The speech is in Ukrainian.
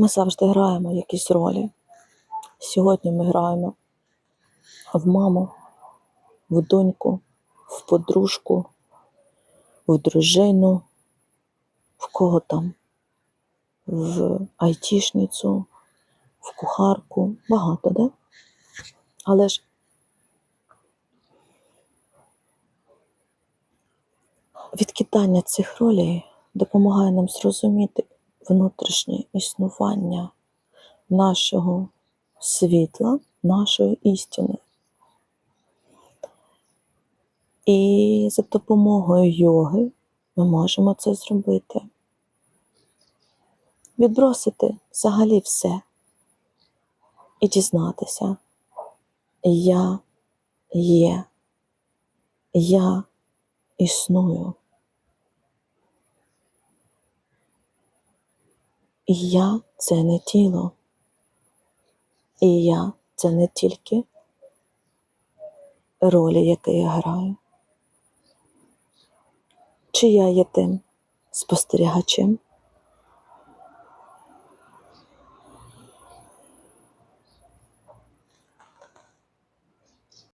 Ми завжди граємо якісь ролі. Сьогодні ми граємо в маму, в доньку, в подружку, в дружину, в кого там, в айтішницю, в кухарку. Багато, да? Але ж відкидання цих ролей допомагає нам зрозуміти внутрішнє існування нашого світла, нашої істини. І за допомогою йоги ми можемо це зробити. Відбросити взагалі все і дізнатися. Я є, я існую. І я це не тіло. І я це не тільки ролі, які я граю. Чи я є тим спостерігачем,